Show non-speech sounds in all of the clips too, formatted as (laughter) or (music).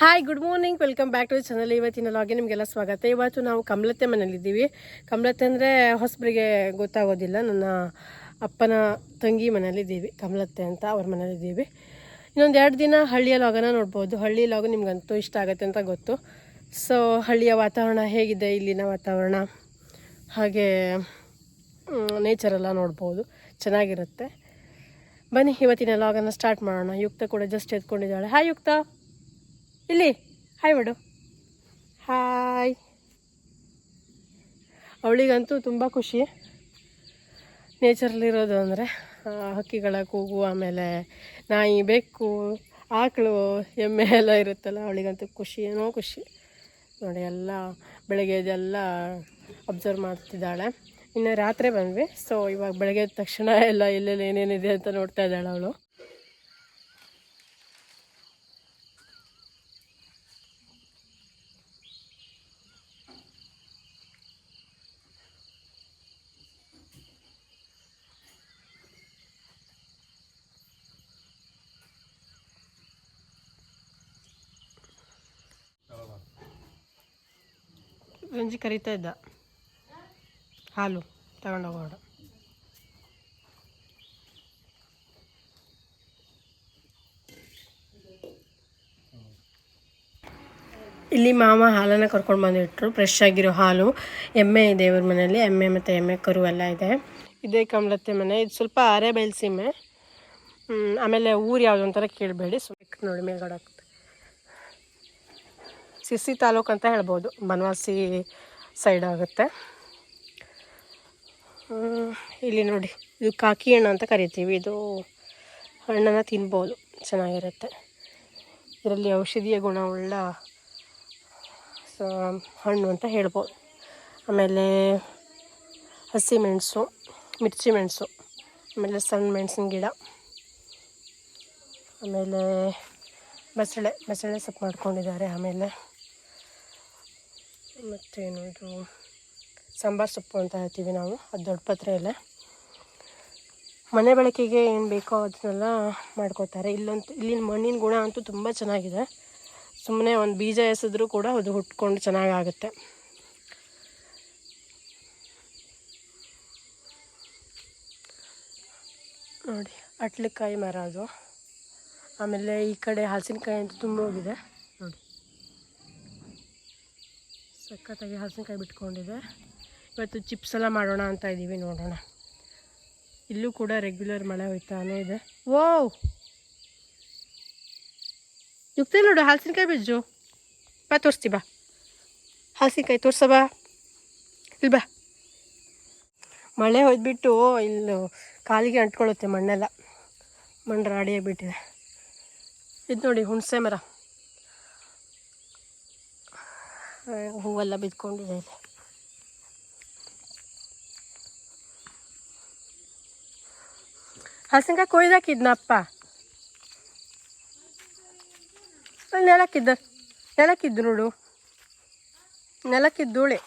Hi good morning welcome back to channel ಇವತ್ತಿನ ಲಾಗೆ ನಿಮಗೆಲ್ಲ ಸ್ವಾಗತ. ಇವತ್ತು ನಾವು ಕಮಲತ್ತೆ ಮನೇಲಿದ್ದೀವಿ ಕಮಲತ್ತೆ ಅಂದರೆ ಹೊಸಬರಿಗೆ ಗೊತ್ತಾಗೋದಿಲ್ಲ. ನನ್ನ ಅಪ್ಪನ ತಂಗಿ ಮನೇಲಿದ್ದೀವಿ ಕಮಲತ್ತೆ ಅಂತ ಅವ್ರ ಮನೇಲಿದ್ದೀವಿ ಇನ್ನೊಂದು ಎರಡು ದಿನ ಹಳ್ಳಿಯ ಲಾಗನ ನೋಡ್ಬೋದು. ಹಳ್ಳಿ ಲಾಗು ನಿಮ್ಗಂತೂ ಇಷ್ಟ ಆಗುತ್ತೆ ಅಂತ ಗೊತ್ತು. ಸೊ ಹಳ್ಳಿಯ ವಾತಾವರಣ ಹೇಗಿದೆ? ಇಲ್ಲಿನ ವಾತಾವರಣ? ಹಾಗೆ ನೇಚರೆಲ್ಲ ನೋಡ್ಬೋದು. ಚೆನ್ನಾಗಿರುತ್ತೆ. ಬನ್ನಿ, ಇವತ್ತಿನ ಲಾಗನ್ನು ಸ್ಟಾರ್ಟ್ ಮಾಡೋಣ. ಯುಕ್ತ ಕೂಡ ಜಸ್ಟ್ ಎತ್ಕೊಂಡಿದ್ದಾಳೆ. ಹಾಯ್ ಯುಕ್ತ. ಇಲ್ಲಿ ಹಾಯ್ ಮಾಡು. ಹಾಯ್ ಅವಳಿಗಂತೂ ತುಂಬ ಖುಷಿ. ನೇಚರಲ್ಲಿರೋದು ಅಂದರೆ ಹಕ್ಕಿಗಳ ಕೂಗು ಆಮೇಲೆ ನಾಯಿ ಬೆಕ್ಕು, ಆಕಳು, ಎಮ್ಮೆ ಎಲ್ಲ ಇರುತ್ತಲ್ಲ, ಅವಳಿಗಂತೂ ಖುಷಿ, ಏನೋ ಖುಷಿ. ನೋಡಿ, ಎಲ್ಲ ಬೆಳಗ್ಗೆ ಇದೆಲ್ಲ ಅಬ್ಸರ್ವ್ ಮಾಡ್ತಿದ್ದಾಳೆ. ಇನ್ನು ರಾತ್ರಿ ಬಂದ್ವಿ. ಸೊ ಇವಾಗ ಬೆಳಗ್ಗೆ ತಕ್ಷಣ ಎಲ್ಲ ಎಲ್ಲೆಲ್ಲಿ ಏನೇನಿದೆ ಅಂತ ನೋಡ್ತಾ ಇದ್ದಾಳೆ ಅವಳು. ರಂಜಿ ಕರಿತಾ ಇದ್ದ. ಹಾಲು ತಗೊಂಡೋಗೋಣ ಇಲ್ಲಿ ಮಾಮ ಹಾಲನ್ನು ಕರ್ಕೊಂಡು ಬಂದಿಟ್ರು. ಫ್ರೆಶ್ ಆಗಿರೋ ಹಾಲು. ಎಮ್ಮೆ ಇದೆ ಇವ್ರ ಮನೇಲಿ ಎಮ್ಮೆ ಮತ್ತು ಎಮ್ಮೆ ಕರು ಎಲ್ಲ ಇದೆ. ಇದೇ ಕಮಲತ್ತೆ ಮನೆ. ಇದು ಸ್ವಲ್ಪ ಅರೆ ಬೆಳೆಸಿಮೆ ಆಮೇಲೆ ಊರು ಯಾವುದು ಅಂತಾರೆ ಕೇಳಬೇಡಿ. ಸ್ವಲ್ಪ ನೋಡಿ ಮೇಲ್ಗಡೆ ಸಿರ್ಸಿ ತಾಲೂಕು ಅಂತ ಹೇಳ್ಬೋದು, ಬನವಾಸಿ ಸೈಡ್ ಆಗುತ್ತೆ. ಇಲ್ಲಿ ನೋಡಿ, ಇದು ಕಾಕಿ ಹಣ್ಣು ಅಂತ ಕರಿತೀವಿ. ಇದು ಹಣ್ಣನ್ನು ತಿನ್ಬೋದು, ಚೆನ್ನಾಗಿರುತ್ತೆ. ಇದರಲ್ಲಿ ಔಷಧೀಯ ಗುಣವುಳ್ಳ ಹಣ್ಣು ಅಂತ ಹೇಳ್ಬೋದು. ಆಮೇಲೆ ಹಸಿ ಮೆಣಸು, ಮಿರ್ಚಿ ಮೆಣಸು, ಆಮೇಲೆ ಸಣ್ಣ ಮೆಣಸಿನ ಗಿಡ, ಆಮೇಲೆ ಬಸಳೆ ಬಸಳೆ ಸೊಪ್ಪು ಮಾಡ್ಕೊಂಡಿದ್ದಾರೆ ಆಮೇಲೆ. ಮತ್ತೇನು ಇದು ಸಾಂಬಾರು ಸೊಪ್ಪು ಅಂತ ಹೇಳ್ತೀವಿ ನಾವು, ಅದು ದೊಡ್ಡ ಪತ್ರೆ ಮನೆ ಬಳಕೆಗೆ ಏನು ಬೇಕೋ ಅದನ್ನೆಲ್ಲ ಮಾಡ್ಕೋತಾರೆ. ಇಲ್ಲಂತೂ, ಇಲ್ಲಿನ ಮಣ್ಣಿನ ಗುಣ ಅಂತೂ ತುಂಬ ಚೆನ್ನಾಗಿದೆ. ಸುಮ್ಮನೆ ಒಂದು ಬೀಜ ಎಸಿದ್ರೂ ಕೂಡ ಅದು ಹುಟ್ಕೊಂಡು ಚೆನ್ನಾಗಾಗುತ್ತೆ. ನೋಡಿ, ಅಟ್ಲಿಕಾಯಿ ಮರ ಅದು. ಆಮೇಲೆ ಈ ಕಡೆ ಹಲಸಿನಕಾಯಿ ಅಂತೂ ತುಂಬ ಹೋಗಿದೆ ನೋಡಿ ಸಖತ್ತಾಗಿ ಹಲಸಿನಕಾಯಿ ಬಿಟ್ಕೊಂಡಿದೆ. ಇವತ್ತು ಚಿಪ್ಸ್ ಎಲ್ಲ ಮಾಡೋಣ ಅಂತ ಇದ್ದೀವಿ ನೋಡೋಣ. ಇಲ್ಲೂ ಕೂಡ ರೆಗ್ಯುಲರ್ ಮಳೆ ಹೋಯ್ತಾನೇ ಇದೆ. ಓ ಯುಕ್ತೇ ನೋಡು ಹಲಸಿನಕಾಯಿ ಬಿಜ್ಜು ಬಾ, ತೋರಿಸ್ತಿ, ಬಾ. ಹಲಸಿನಕಾಯಿ ತೋರ್ಸ, ಬಾ. ಇಲ್ಲಿ ಬಾ. ಮಳೆ ಹೋಯ್ದುಬಿಟ್ಟು ಇಲ್ಲಿ ಕಾಲಿಗೆ ಅಂಟ್ಕೊಳ್ಳುತ್ತೆ ಮಣ್ಣೆಲ್ಲ. ಮಣ್ಣು ರಾಡಿಯಾಗಿಬಿಟ್ಟಿದೆ ಇದು ನೋಡಿ ಹುಣಸೆ ಮರ. ಹೂವೆಲ್ಲ ಬಿದ್ಕೊಂಡಿದೆ ಇಲ್ಲಿ ಕೊಯ್ದಾಕಿದ್ನಪ್ಪ ನೆಲಕ್ಕಿದ್ದ ನೆಲಕ್ಕಿದ್ದು ನೋಡು. ನೆಲಕ್ಕಿದ್ದೂಳೆ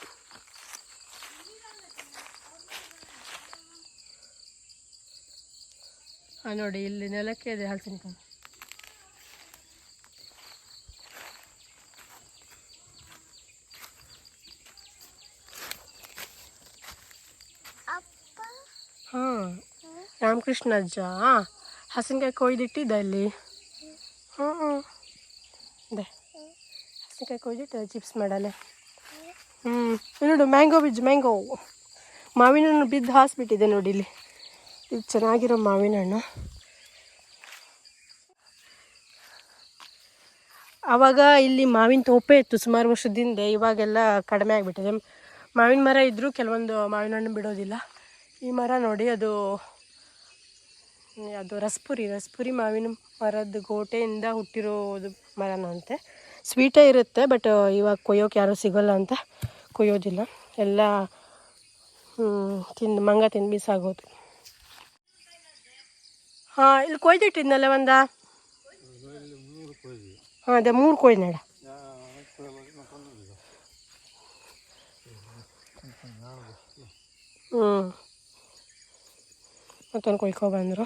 ನೋಡಿ ಇಲ್ಲಿ ನೆಲಕ್ಕೆ ಇದೆ ಹಲಸಿನಕಾಯಿ ಹಾಂ ರಾಮಕೃಷ್ಣ ಅಜ್ಜ ಹಸಿನಕಾಯಿ ಕೊಯ್ದಿಟ್ಟಿದ್ದ ಅಲ್ಲಿ ಹ್ಞೂ ಹ್ಞೂ ದೇ ಹಸಿನಕಾಯಿ ಕೊಯ್ದಿಟ್ಟು ಚಿಪ್ಸ್ ಮಾಡಲೆ. ಹ್ಞೂ ನೋಡು ಮ್ಯಾಂಗೋ ಬಿಜ್ ಮ್ಯಾಂಗೋ ಮಾವಿನ ಹಣ್ಣು ಬಿದ್ದು ಹಾಸ್ಬಿಟ್ಟಿದೆ ನೋಡಿ ಇಲ್ಲಿ. ಇದು ಚೆನ್ನಾಗಿರೋ ಮಾವಿನ ಹಣ್ಣು ಆವಾಗ ಇಲ್ಲಿ ಮಾವಿನ ತೋಪೆ ಇತ್ತು ಸುಮಾರು ವರ್ಷದಿಂದ ಇವಾಗೆಲ್ಲ ಕಡಿಮೆ ಆಗಿಬಿಟ್ಟಿದೆ. ಮಾವಿನ ಮರ ಇದ್ದರೂ ಕೆಲವೊಂದು ಮಾವಿನ ಹಣ್ಣು ಬಿಡೋದಿಲ್ಲ. ಈ ಮರ ನೋಡಿ ಅದು ಅದು ರಸ್ಪುರಿ ರಸ್ಪುರಿ ಮಾವಿನ ಮರದ ಗೋಟೆಯಿಂದ ಹುಟ್ಟಿರೋದು ಮರನಂತೆ. ಸ್ವೀಟೇ ಇರುತ್ತೆ ಬಟ್ ಇವಾಗ ಕೊಯ್ಯೋಕೆ ಯಾರೂ ಸಿಗೋಲ್ಲ ಅಂತ ಕೊಯ್ಯೋದಿಲ್ಲ. ಎಲ್ಲ ತಿಂದು ಮಂಗ ತಿಂದು ಬೀಸಾಗೋದು. ಹಾಂ, ಇಲ್ಲಿ ಕೊಯ್ದಿಟ್ಟಿದ್ನಲ್ಲ ಒಂದ? ಹಾಂ, ಅದೇ ಮೂರು ಕೊಯ್ದು ಹ್ಞೂ ಮತ್ತೊಂದು ಕೊಯ್ಕೊಬಂದರು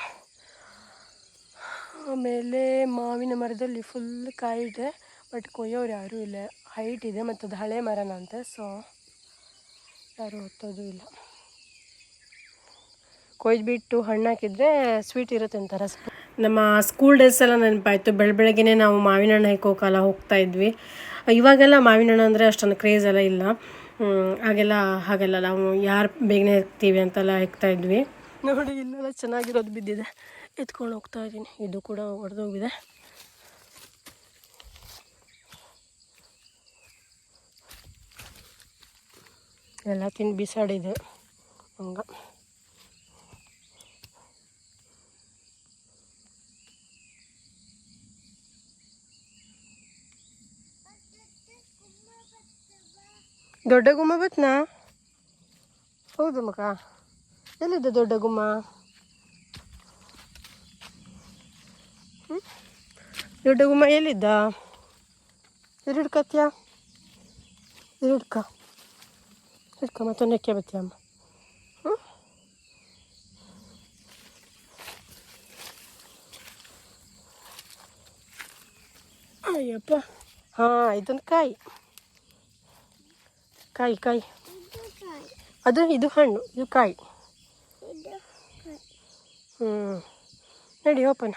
ಆಮೇಲೆ ಮಾವಿನ ಮರದಲ್ಲಿ ಫುಲ್ ಕಾಯಿ ಇದೆ ಬಟ್ ಕೊಯ್ಯೋರು ಯಾರೂ ಇಲ್ಲ ಹೈಟ್ ಇದೆ ಮತ್ತು ಅದು ಹಳೆ ಮರನಂತೆ ಸೊ ಯಾರು ಹೊತ್ತೋದು ಇಲ್ಲ ಕೊಯ್ದುಬಿಟ್ಟು ಹಣ್ಣು ಹಾಕಿದ್ರೆ ಸ್ವೀಟ್ ಇರುತ್ತೆ ಅಂತಾರೆ ನಮ್ಮ ಸ್ಕೂಲ್ ಡೇಸ್ ಎಲ್ಲ ನೆನಪಾಯಿತು. ಬೆಳ ಬೆಳಗ್ಗೆನೇ ನಾವು ಮಾವಿನ ಹಣ್ಣು ಹೆಕ್ಕೋಕಲ್ಲ ಹೋಗ್ತಾ ಇದ್ವಿ. ಇವಾಗೆಲ್ಲ ಮಾವಿನ ಹಣ್ಣು ಅಂದರೆ ಅಷ್ಟೊಂದು ಕ್ರೇಜ್ ಎಲ್ಲ ಇಲ್ಲ. ಹಾಗೆಲ್ಲ ಹಾಗೆಲ್ಲ ನಾವು ಯಾರು ಬೇಗನೆ ಹೆಕ್ತೀವಿ ಅಂತೆಲ್ಲ ಹೆಕ್ತಾ ಇದ್ವಿ. ನೋಡಿ, ಇಲ್ಲೆಲ್ಲ ಚೆನ್ನಾಗಿರೋದು ಬಿದ್ದಿದೆ. ಎತ್ಕೊಂಡು ಹೋಗ್ತಾ ಇದ್ದೀನಿ. ಇದು ಕೂಡ ಒಡೆದೋಗಿದೆ. ಎಲ್ಲ ತಿಂದು ಬಿಸಾಡಿದೆ ಹಂಗ. ದೊಡ್ಡ ಗುಮ್ಮ ಬತ್ನಾ ಹೌದು ಮಕ್ಕ ಎಲ್ಲಿದ್ದ ದೊಡ್ಡ ಗುಮ್ಮ? ದೊಡ್ಡ ಗುಮ್ಮ ಎಲ್ಲಿದ್ದ? ಹಿಡ್ಕತ್ಯಾ ಇರುಕ ಹಿಡ್ಕ ಮತ್ತೊಂದು ಎಕ್ಕೆ ಬತ್ತೀಯ ಅಮ್ಮ. ಹ್ಞೂ ಅಯ್ಯಪ್ಪ. ಹಾಂ ಇದೊಂದು ಕಾಯಿ. ಕಾಯಿ ಕಾಯಿ. ಅದು ಇದು ಹಣ್ಣು ಇದು ಕಾಯಿ. ನಡಿ ಓಪನ್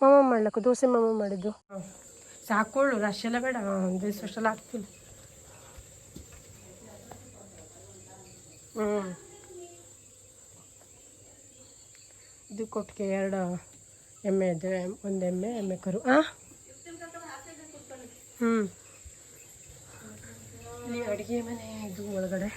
ಮಾಮ ಮಾಡ್ಲಕ್ಕ, ದೋಸೆ ಮಾಮ ಮಾಡಿದ್ದು. ಸಾಕೊಳ್ಳು ರಶ್ ಎಲ್ಲ ಬೇಡ. ಒಂದೇ ಅಷ್ಟೆಲ್ಲ ಆಗ್ತಿಲ್ಲ. ಹ್ಞೂ ಇದು ಕೊಟ್ಟಿಗೆ ಎರಡು ಎಮ್ಮೆ, ಇದೆ ಒಂದು ಎಮ್ಮೆ ಎಮ್ಮೆ ಕರು. ಹಾಂ ಹ್ಞೂ ಅಡುಗೆ ಮನೆ, ಇದು ಒಳಗಡೆ.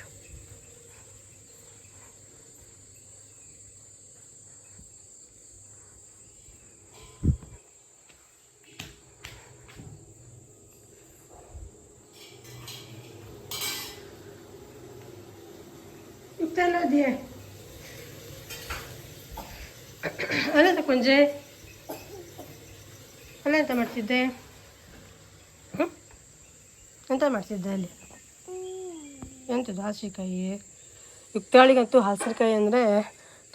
ಇತ್ತಲ್ಲೋದಿಯೇ ಅಲ್ಲ ಕೊಂಜೆ. ಅಲ್ಲ, ಎಂತ ಮಾಡ್ತಿದ್ದೆ? ಹ್ಞೂ ಮಾಡ್ತಿದ್ದೆ ಅಲ್ಲಿ? ಎಂಥದ್ದು ಹಸಿಕಾಯಿ ಯುಕ್ತಾಳಿಗಂತೂ ಹಲಸಿನಕಾಯಿ ಅಂದರೆ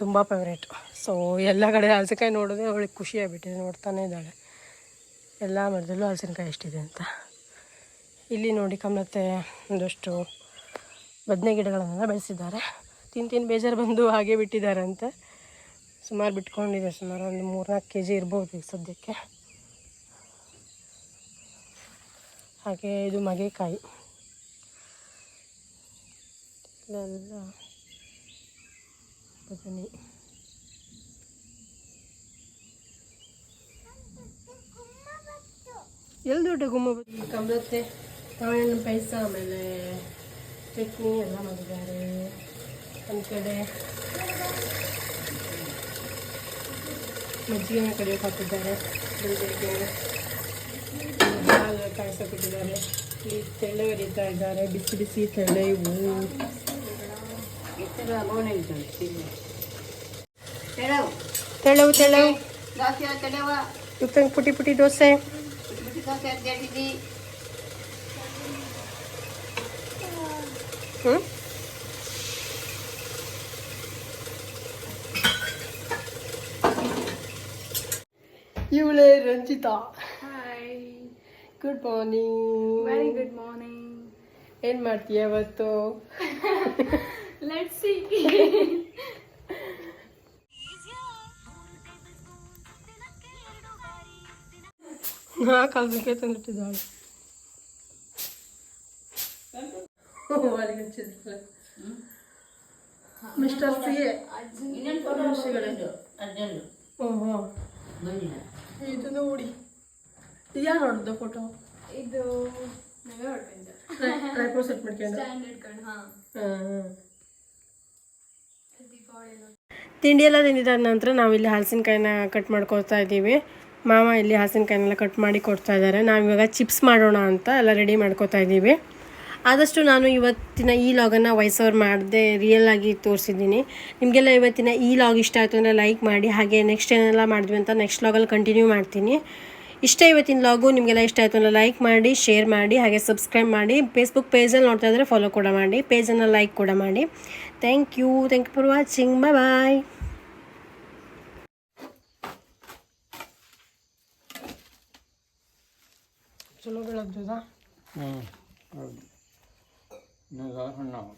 ತುಂಬ ಫೇವ್ರೇಟು ಸೊ ಎಲ್ಲ ಕಡೆ ಹಲಸಿನಕಾಯಿ ನೋಡಿದ್ರೆ ಅವಳಿಗೆ ಖುಷಿ ಆಗ್ಬಿಟ್ಟಿದೆ, ನೋಡ್ತಾನೆ ಇದ್ದಾಳೆ. ಎಲ್ಲ ಮರದಲ್ಲೂ ಹಲಸಿನಕಾಯಿ ಎಷ್ಟಿದೆ ಅಂತ. ಇಲ್ಲಿ ನೋಡಿ ಕಮ್ಮತ್ತೆ ಒಂದಷ್ಟು ಬದನೆ ಗಿಡಗಳನ್ನೆಲ್ಲ ಬೆಳೆಸಿದ್ದಾರೆ. ತಿಂದು ತಿಂದು ಬೇಜಾರು ಬಂದು ಹಾಗೆ ಬಿಟ್ಟಿದ್ದಾರೆ ಅಂತ ಸುಮಾರು ಬಿಟ್ಕೊಂಡಿದೆ, ಸುಮಾರು ಒಂದು ಮೂರ್ನಾಲ್ಕು ಕೆ ಜಿ ಇರ್ಬೋದು ಈಗ ಸದ್ಯಕ್ಕೆ. ಹಾಗೆ ಇದು ಮಗೆಕಾಯಿ. ಇಲ್ಲೆಲ್ಲ ಬದನೆ. ಎಲ್ಲಿ ದೊಡ್ಡ ಗುಮ್ಮ ಕಮಲತ್ತೆ ಮಾವಿನ ಪಾಯಸ ಆಮೇಲೆ ಚಟ್ನಿ ಎಲ್ಲ ಮಾಡಿದ್ದಾರೆ. ಒಂದು ಕಡೆ ಮಜ್ಜಿಗೆನ ಕಡಿಯೋಕೆ ಹಾಕಿದ್ದಾರೆ ಬೆಳಗ್ಗೆ ಹಾಲು ಕಾಯಿಸೋಕಿಟ್ಟಿದ್ದಾರೆ ಇಲ್ಲಿ ತೆಳ್ಳೆ ಒರಿತಾ ಇದ್ದಾರೆ ಬಿಸಿ ಬಿಸಿ ತೆಳ್ಳೆ ಇವು ತೆಳ್ಳವು ತೆಳ್ಳವು ಇವತ್ತಂಗೆ ಪುಟಿ ಪುಟಿ ದೋಸೆ ಹ್ಞೂ ಇವಳೇ Ranjita hi good morning very good morning ಏನು ಮಾಡ್ತೀಯ ಇವತ್ತು? (laughs) ಲೆಟ್ಸ್ ಸಿ ನಾ ಕಲ್ಸಕ್ಕೆ ತಂದಿಟ್ಟಿದ್ದಾಳೆ. ಮಿಸ್ಟರ್ ಸಿ ಓಹೋ ಇದು ನೋಡಿ. ಇದು ಯಾರು ಹೊಡೆದ ಫೋಟೋ ಇದು ನಾವೇ ಟ್ರೈಪೋ ಸೆಟ್ ಮಾಡ್ಕೊಂಡು? ತಿಂಡಿ ಎಲ್ಲ ತಿಂದಿದ್ದಾದ ನಂತರ ನಾವಿಲ್ಲಿ ಹಲಸಿನಕಾಯಿನ ಕಟ್ ಮಾಡ್ಕೊಳ್ತಾ ಇದ್ದೀವಿ ಮಾಮ ಇಲ್ಲಿ ಹಲಸಿನಕಾಯಿನೆಲ್ಲ ಕಟ್ ಮಾಡಿ ಕೊಡ್ತಾ ಇದ್ದಾರೆ ನಾವಿವಾಗ ಚಿಪ್ಸ್ ಮಾಡೋಣ ಅಂತ ಎಲ್ಲ ರೆಡಿ ಮಾಡ್ಕೊತಾ ಇದ್ದೀವಿ ಆದಷ್ಟು ನಾನು ಇವತ್ತಿನ ಈ ಲಾಗನ್ನು ವಾಯ್ಸ್ ಓವರ್ ಮಾಡದೆ ರಿಯಲ್ ಆಗಿ ತೋರಿಸಿದ್ದೀನಿ. ನಿಮಗೆಲ್ಲ ಇವತ್ತಿನ ಈ ಲಾಗ್ ಇಷ್ಟ ಆಯಿತು ಅಂದರೆ ಲೈಕ್ ಮಾಡಿ ಹಾಗೆ ನೆಕ್ಸ್ಟ್ ಏನೆಲ್ಲ ಮಾಡಿದ್ವಿ ಅಂತ ನೆಕ್ಸ್ಟ್ ಲಾಗಲ್ಲಿ ಕಂಟಿನ್ಯೂ ಮಾಡ್ತೀನಿ. ಇಷ್ಟ ಇವತ್ತಿನ ಲಾಗು ನಿಮಗೆಲ್ಲ ಇಷ್ಟ ಆಯಿತು ಅಂದರೆ ಲೈಕ್ ಮಾಡಿ ಶೇರ್ ಮಾಡಿ ಹಾಗೆ ಸಬ್ಸ್ಕ್ರೈಬ್ ಮಾಡಿ. ಫೇಸ್ಬುಕ್ ಪೇಜಲ್ಲಿ ನೋಡ್ತಾ ಇದ್ದರೆ ಫಾಲೋ ಕೂಡ ಮಾಡಿ ಪೇಜನ್ನು ಲೈಕ್ ಕೂಡ ಮಾಡಿ. Thank you thank you for watching bye bye ಚಲೋ ಬೆಳೆದ ಹ್ಞೂ ಹೌದು. नज़ारा ना हो